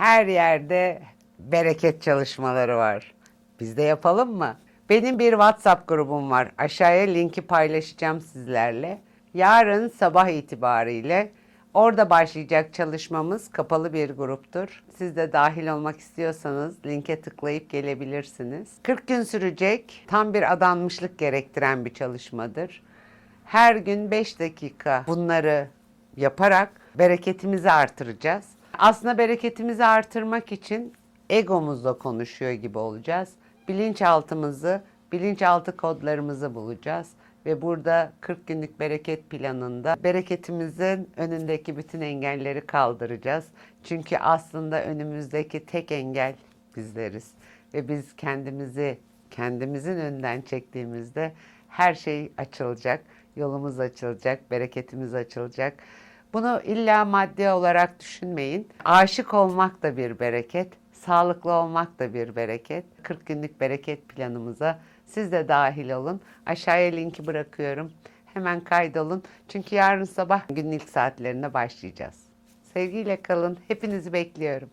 Her yerde bereket çalışmaları var. Biz de yapalım mı? Benim bir WhatsApp grubum var. Aşağıya linki paylaşacağım sizlerle. Yarın sabah itibariyle orada başlayacak çalışmamız kapalı bir gruptur. Siz de dahil olmak istiyorsanız linke tıklayıp gelebilirsiniz. 40 gün sürecek tam bir adanmışlık gerektiren bir çalışmadır. Her gün 5 dakika bunları yaparak bereketimizi artıracağız. Aslında bereketimizi artırmak için egomuzla konuşuyor gibi olacağız. Bilinçaltımızı, bilinçaltı kodlarımızı bulacağız ve burada 40 günlük bereket planında bereketimizin önündeki bütün engelleri kaldıracağız. Çünkü aslında önümüzdeki tek engel bizleriz ve biz kendimizi kendimizin önünden çektiğimizde her şey açılacak, yolumuz açılacak, bereketimiz açılacak. Bunu illa maddi olarak düşünmeyin. Aşık olmak da bir bereket, sağlıklı olmak da bir bereket. 40 günlük bereket planımıza siz de dahil olun. Aşağıya linki bırakıyorum. Hemen kaydolun. Çünkü yarın sabah günün ilk saatlerinde başlayacağız. Sevgiyle kalın. Hepinizi bekliyorum.